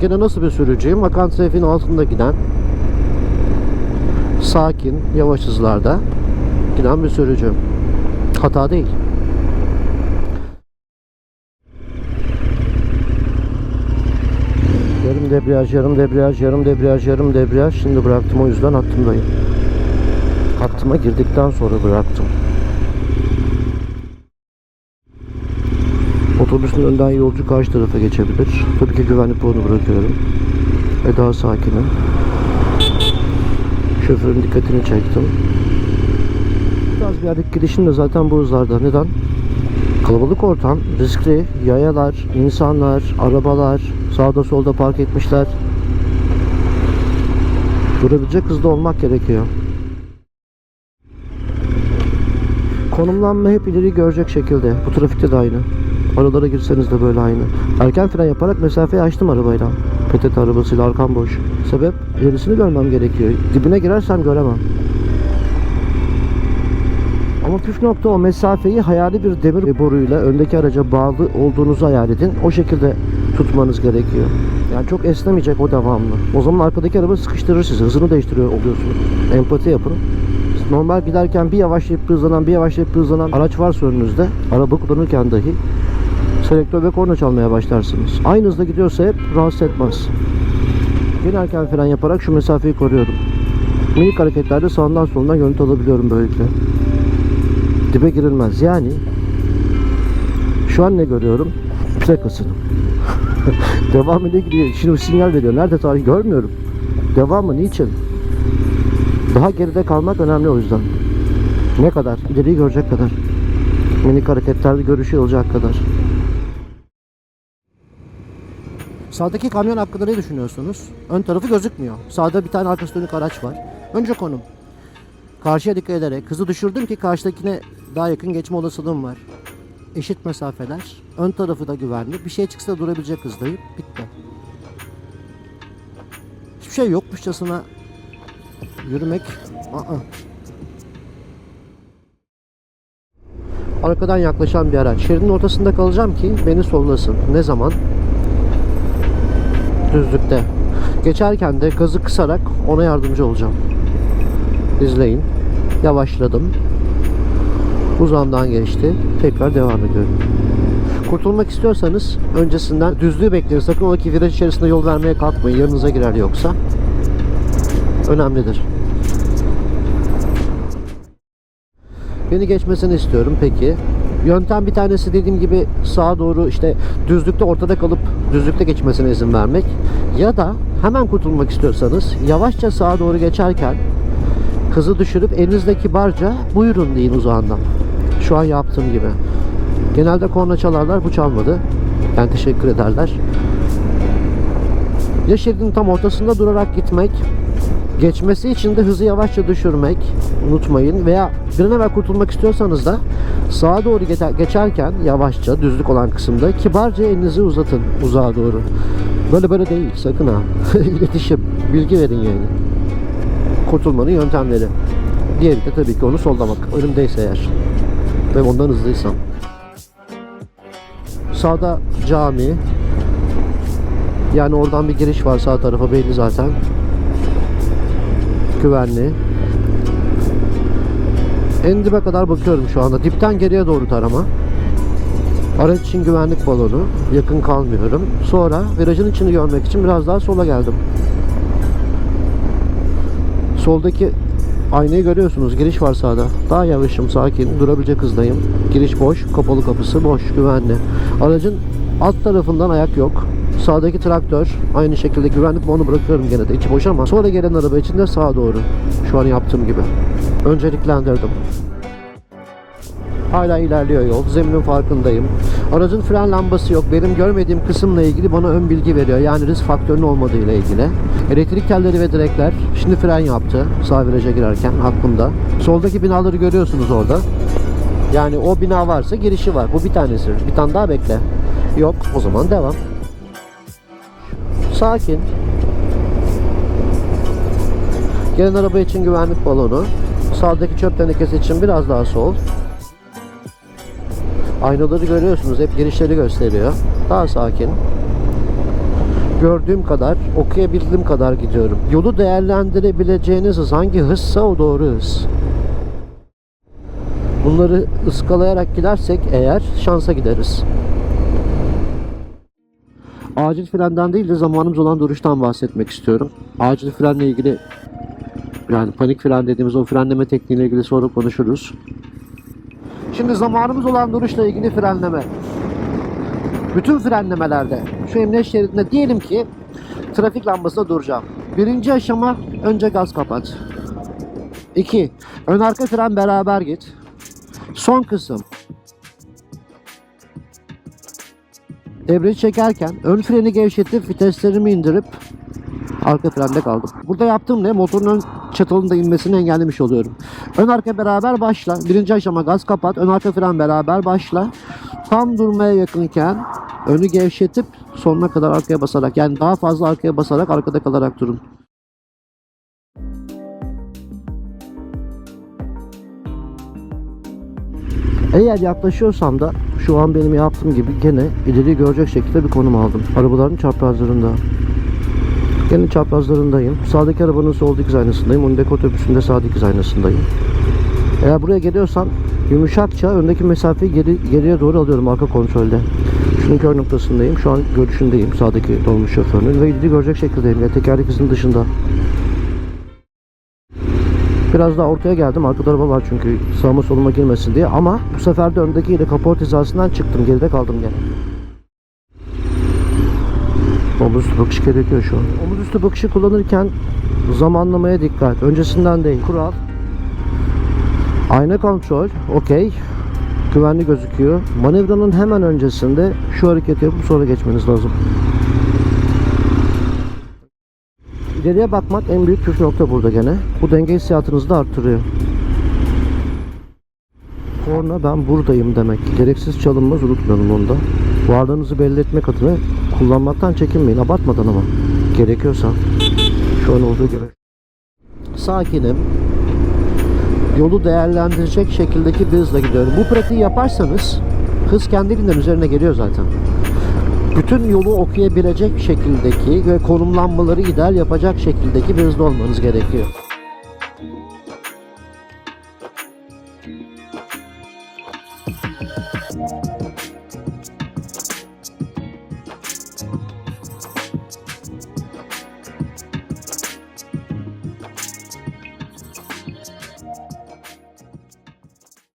Gene nasıl bir sürücüyüm? Akan trafiğin altında giden sakin, yavaş hızlarda giden bir sürücü. Hata değil. Yarım debriyaj, yarım debriyaj, yarım debriyaj, yarım debriyaj. Şimdi bıraktım o yüzden hattımdayım. Hattıma girdikten sonra bıraktım. Otobüsün önden yolcu karşı tarafa geçebilir. Tabii ki güvenlik puanı bırakıyorum. Ve daha sakinim. Şoförün dikkatini çektim. Biraz bir yerdeki gidişim de zaten bu hızlarda. Neden? Kalabalık ortam, riskli, yayalar, insanlar, arabalar, sağda solda park etmişler. Durabilecek hızda olmak gerekiyor. Konumlanma hep ileri görecek şekilde. Bu trafikte de aynı. Aralara girseniz de böyle aynı. Erken fren yaparak mesafeyi açtım arabayla. PTT arabasıyla arkam boş. Sebep ilerisini görmem gerekiyor. Dibine girersem göremem. Ama püf nokta o mesafeyi hayali bir demir boruyla öndeki araca bağlı olduğunuzu hayal edin. O şekilde tutmanız gerekiyor. Yani çok esnemeyecek o devamlı. O zaman arkadaki araba sıkıştırır sizi. Hızını değiştiriyor oluyorsunuz. Empati yapın. Normal giderken bir yavaşlayıp hızlanan, bir yavaşlayıp hızlanan araç varsa önünüzde, araba kullanırken dahi selektör ve korna çalmaya başlarsınız. Aynı hızda gidiyorsa hep rahatsız etmez. Yine erken fren yaparak şu mesafeyi koruyorum. Minik hareketlerde sağından solundan görüntü alabiliyorum böylelikle. Dibe girilmez. Yani şu an ne görüyorum? Plakasını. Devamı ne gidiyor? Şimdi sinyal veriyor. Nerede tarih görmüyorum. Devamı niçin? Daha geride kalmak önemli o yüzden. Ne kadar? İleriyi görecek kadar. Minik hareketlerde görüşü olacak kadar. Sağdaki kamyon hakkında ne düşünüyorsunuz? Ön tarafı gözükmüyor. Sağda bir tane arkası dönük araç var. Önce konum. Karşıya dikkat ederek hızı düşürdüm ki karşıdakine daha yakın geçme olasılığım var. Eşit mesafeler. Ön tarafı da güvenli. Bir şey çıksa durabilecek hızdayım. Bitti. Hiçbir şey yokmuşçasına yürümek. Aa. Arkadan yaklaşan bir araç. Şeridin ortasında kalacağım ki beni sollasın. Ne zaman? Düzlükte. Geçerken de gazı kısarak ona yardımcı olacağım. İzleyin. Yavaşladım. Uzamdan geçti. Tekrar devam ediyorum. Kurtulmak istiyorsanız öncesinden düzlüğü bekleyin. Sakın ola ki viraj içerisinde yol vermeye kalkmayın. Yanınıza girer yoksa. Önemlidir. Beni geçmesini istiyorum peki. Yöntem bir tanesi dediğim gibi sağa doğru işte düzlükte ortada kalıp düzlükte geçmesine izin vermek. Ya da hemen kurtulmak istiyorsanız yavaşça sağa doğru geçerken hızı düşürüp elinizde kibarca buyurun deyin uzağından. Şu an yaptığım gibi. Genelde korna çalarlar bu çalmadı. Yani teşekkür ederler. Ya şeridin tam ortasında durarak gitmek Geçmesi için de hızı yavaşça düşürmek unutmayın veya bir an kurtulmak istiyorsanız da sağa doğru geçer- geçerken yavaşça düzlük olan kısımda kibarca elinizi uzatın uzağa doğru. Böyle böyle değil sakın ha. İletişim, bilgi verin yani. Kurtulmanın yöntemleri. Diğeri de tabii ki onu sollamak. Önümdeyse eğer. Ve ondan hızlıysam. Sağda cami. Yani oradan bir giriş var sağ tarafa belli zaten güvenli. En dibe kadar bakıyorum şu anda. Dipten geriye doğru tarama. Araç için güvenlik balonu. Yakın kalmıyorum. Sonra virajın içini görmek için biraz daha sola geldim. Soldaki aynayı görüyorsunuz. Giriş var sağda. Daha yavaşım, sakin, durabilecek hızdayım. Giriş boş, kapalı kapısı boş, güvenli. Aracın alt tarafından ayak yok. Sağdaki traktör aynı şekilde güvenlik balonu bırakıyorum gene de içi boş ama sonra gelen araba için de sağa doğru. Şu an yaptığım gibi. Önceliklendirdim. Hala ilerliyor yol. Zeminin farkındayım. Aracın fren lambası yok. Benim görmediğim kısımla ilgili bana ön bilgi veriyor. Yani risk faktörünün olmadığı ile ilgili. Elektrik telleri ve direkler şimdi fren yaptı. Sağ viraja girerken aklımda. Soldaki binaları görüyorsunuz orada. Yani o bina varsa girişi var. Bu bir tanesi. Bir tane daha bekle. Yok. O zaman devam. Sakin. Gelen araba için güvenlik balonu. Sağdaki çöp tenekesi için biraz daha sol. Aynaları görüyorsunuz. Hep girişleri gösteriyor. Daha sakin. gördüğüm kadar, okuyabildiğim kadar gidiyorum. Yolu değerlendirebileceğiniz hız hangi hızsa o doğru hız. Bunları ıskalayarak gidersek eğer şansa gideriz. Acil frenden değil de zamanımız olan duruştan bahsetmek istiyorum. Acil frenle ilgili yani panik fren dediğimiz o frenleme tekniğiyle ilgili sonra konuşuruz. Şimdi zamanımız olan duruşla ilgili frenleme. Bütün frenlemelerde şu emniyet şeridinde diyelim ki trafik lambasında duracağım. Birinci aşama önce gaz kapat. 2. Ön arka fren beraber git. Son kısım. Debriyajı çekerken ön freni gevşetip viteslerimi indirip arka frende kaldım. Burada yaptığım ne? Motorun ön çatalının da inmesini engellemiş oluyorum. Ön arka beraber başla. Birinci aşama gaz kapat. Ön arka fren beraber başla. Tam durmaya yakınken önü gevşetip sonuna kadar arkaya basarak yani daha fazla arkaya basarak arkada kalarak durun. Eğer yaklaşıyorsam da şu an benim yaptığım gibi gene ileri görecek şekilde bir konum aldım. Arabaların çaprazlarında. Gene çaprazlarındayım. Sağdaki arabanın sol dikiz aynasındayım. Öndeki otobüsün de sağ dikiz aynasındayım. Eğer buraya geliyorsam yumuşakça öndeki mesafeyi geri, geriye doğru alıyorum arka kontrolde. Şunun kör noktasındayım. Şu an görüşündeyim sağdaki dolmuş şoförünün ve ileri görecek şekildeyim. Ya tekerlek hızının dışında. Biraz daha ortaya geldim. Arkada araba var çünkü sağıma soluma girmesin diye. Ama bu sefer de öndekiyle kaport hizasından çıktım. Geride kaldım gene. Omuz üstü bakışı gerekiyor şu an. Omuz üstü bakışı kullanırken zamanlamaya dikkat. Öncesinden değil. Kural. Ayna kontrol. Okey. Güvenli gözüküyor. Manevranın hemen öncesinde şu hareketi yapıp sonra geçmeniz lazım. İleriye bakmak en büyük püf nokta burada gene. Bu denge hissiyatınızı da arttırıyor. Korna ben buradayım demek. Gereksiz çalınmaz unutmayalım onu da. Varlığınızı belli etmek adına kullanmaktan çekinmeyin. Abartmadan ama. Gerekiyorsa. Şu an olduğu gibi. Sakinim. Yolu değerlendirecek şekildeki bir hızla gidiyorum. Bu pratiği yaparsanız hız kendiliğinden üzerine geliyor zaten bütün yolu okuyabilecek şekildeki ve konumlanmaları ideal yapacak şekildeki bir hızda olmanız gerekiyor.